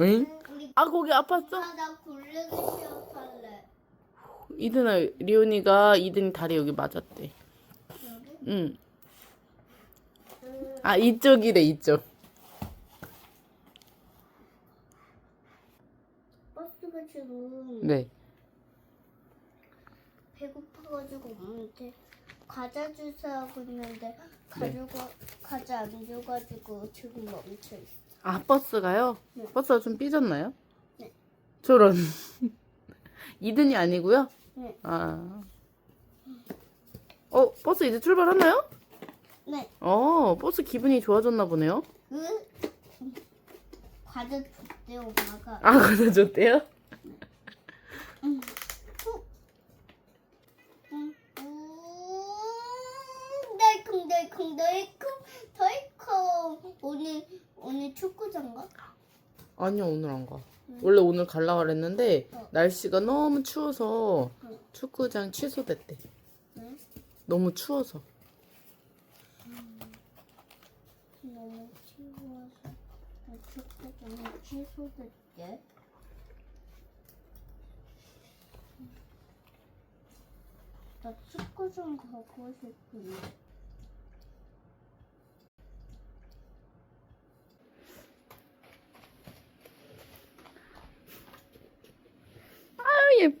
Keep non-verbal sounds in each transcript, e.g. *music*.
응? 아 거기 아팠어? 아, 나 굴르기 시작할래. 이든아 리온이가 이든이 다리 여기 맞았대. 여기? 응. 음, 아 이쪽이래 이쪽. 버스가 지금 네. 배고파가지고 엄마한테 과자 주세하고 있는데 가져가 과자 안 줘가지고 지금 멈춰 있어. 아 버스가요? 네. 버스가 좀 삐졌나요? 네. 저런. *laughs* 이든이 아니고요. 네. 아. 어 버스 이제 출발하나요? 네. 어 버스 기분이 좋아졌나 보네요. 그 과자 줬대 엄마가. 아 *laughs* 그러셨대요? 음. 음. 음, 달콤달콤 달콤 달콤 오늘 오늘 축구장가? 아니요 오늘 안 가. 응. 원래 오늘 갈라 그랬는데 어. 날씨가 너무 추워서 응. 축구장 취소됐대. 응? 너무 추워서. 너무 추워서 축구장이 취소됐대. 나 축구장 가고 싶은데.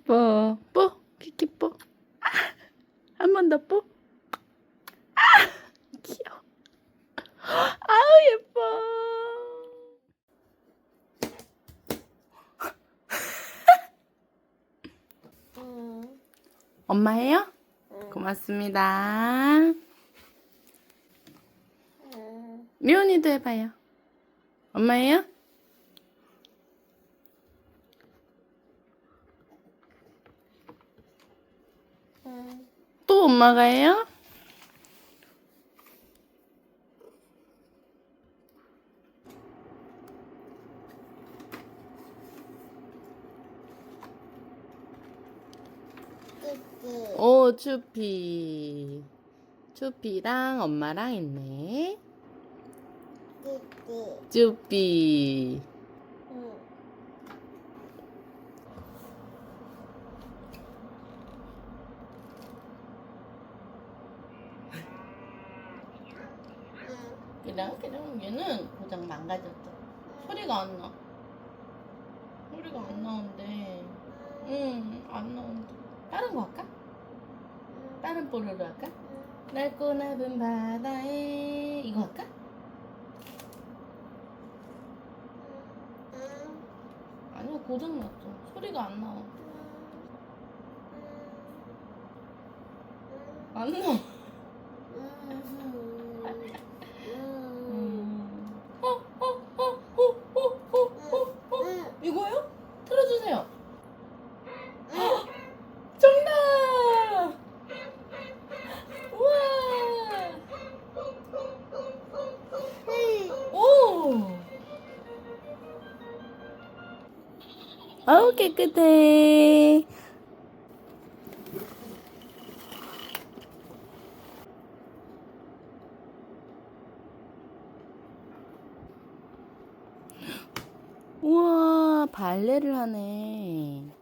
예뻐. 뽀 키키 뽀. 한번 더 뽀. 아 *laughs* 귀여워. 아유 예뻐. 응. 엄마예요? 응. 고맙습니다. 응. 리온이도 해봐요. 엄마예요? 엄마가 해요? 끝끝. 오, 추피. 추피랑 엄마랑 있네. 끝끝. 추피. 응. 응. 그냥, 그냥 얘는 고장 망가졌어. 소리가 안 나. 소리가 안 나온대. 응, 안 나온대. 다른 거 할까? 다른 볼로로 할까? 낡고 넓은 바다에 이거 할까? 아니야 고장 났어. 소리가 안 나와. 안 나와. 깨끗해. 우와 발레를 하네.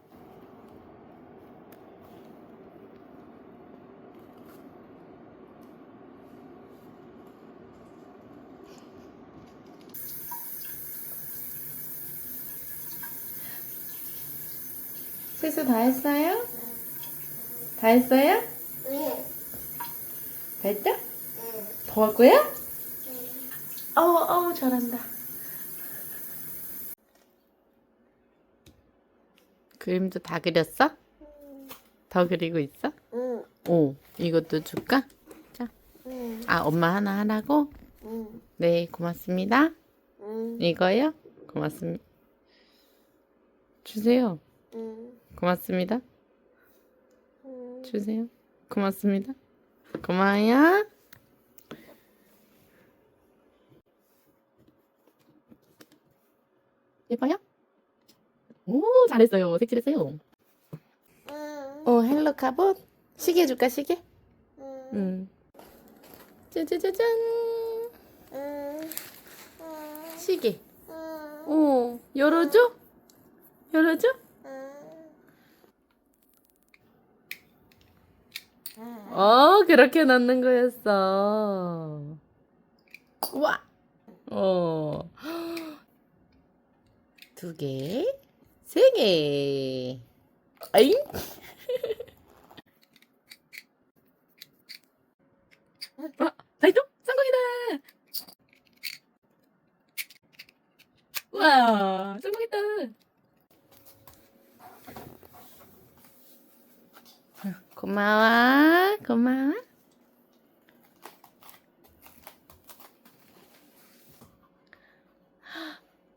세수 다 했어요? 다 했어요? 다 했죠? 더할 거야? 어우 어우 잘한다. 그림도 다 그렸어? 더 그리고 있어? 오 이것도 줄까? 자, 아 엄마 하나 하라고? 네 고맙습니다. 이거요? 고맙습니다. 주세요. 고맙습니다. 주세요. 고맙습니다. 고마워요. 예뻐요? 오 잘했어요. 색칠했어요. 어 헬로 카봇 시계 줄까 시계? 응. 짜자자잔 시계. 어, 열어줘? 열어줘? 어, 그렇게 넣는 거였어. 우와! 어. 두 개, 세 개. 아잉? *laughs* 아, 나이도 성공이다! 와, 성공했다! 고마워, 고마워.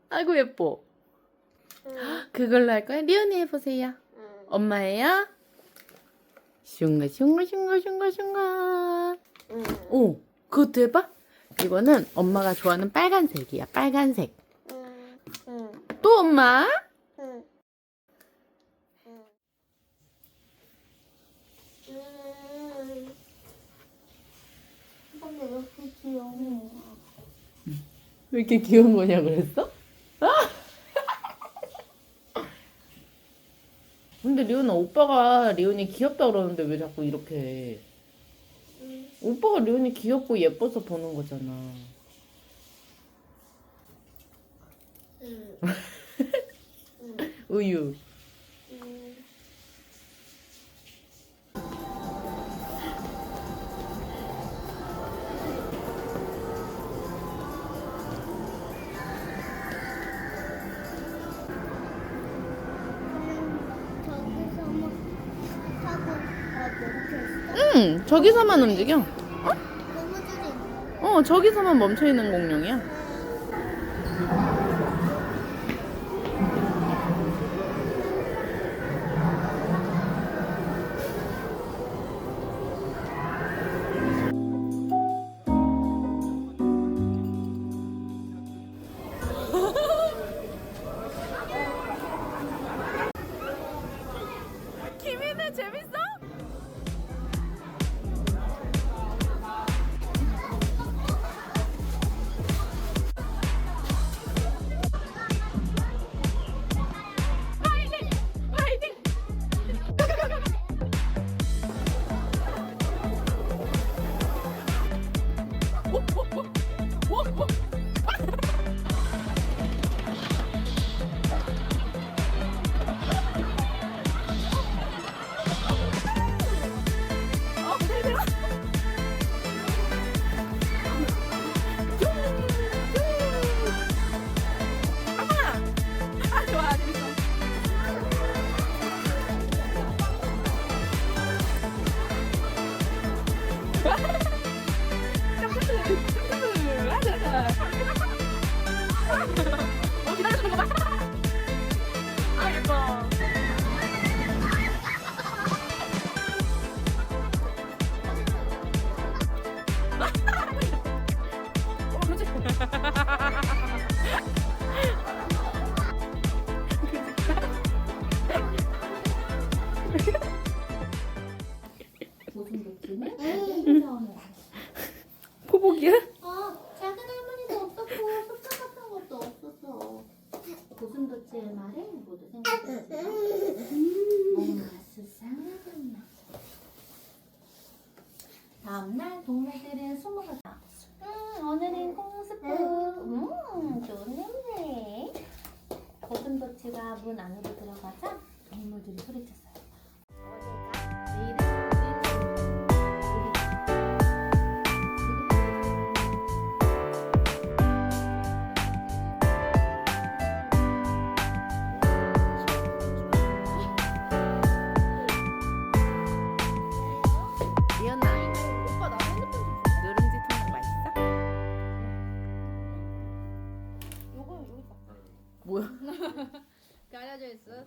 아이고 예뻐. 그걸로 할 거야? 리온이 해보세요. 엄마예요? 슝가 슝가 슝가 슝가 슝가. 오, 그것도 해봐. 이거는 엄마가 좋아하는 빨간색이야. 빨간색. 또 엄마? 근데 이렇게 귀여워. 왜 이렇게 귀여운 거냐 그랬어? *laughs* 근데 리온아 오빠가 리온이 귀엽다 그러는데 왜 자꾸 이렇게 해? 오빠가 리온이 귀엽고 예뻐서 보는 거잖아. *laughs* 우유. 응, 저기서만 움직여. 고무줄이 어, 저기서만 멈춰 있는 공룡이야. 어 기다려주는. 아. 어 그렇지. 말에 모두 생각했어. 뭔가 수상하구나. 다음날 동물들은 숨어갔다. 음, 오늘은 콩스프. 음, 좋은 냄새. 고슴도치가 문 안으로 요거 여기 봐 뭐야? 가려져 있어.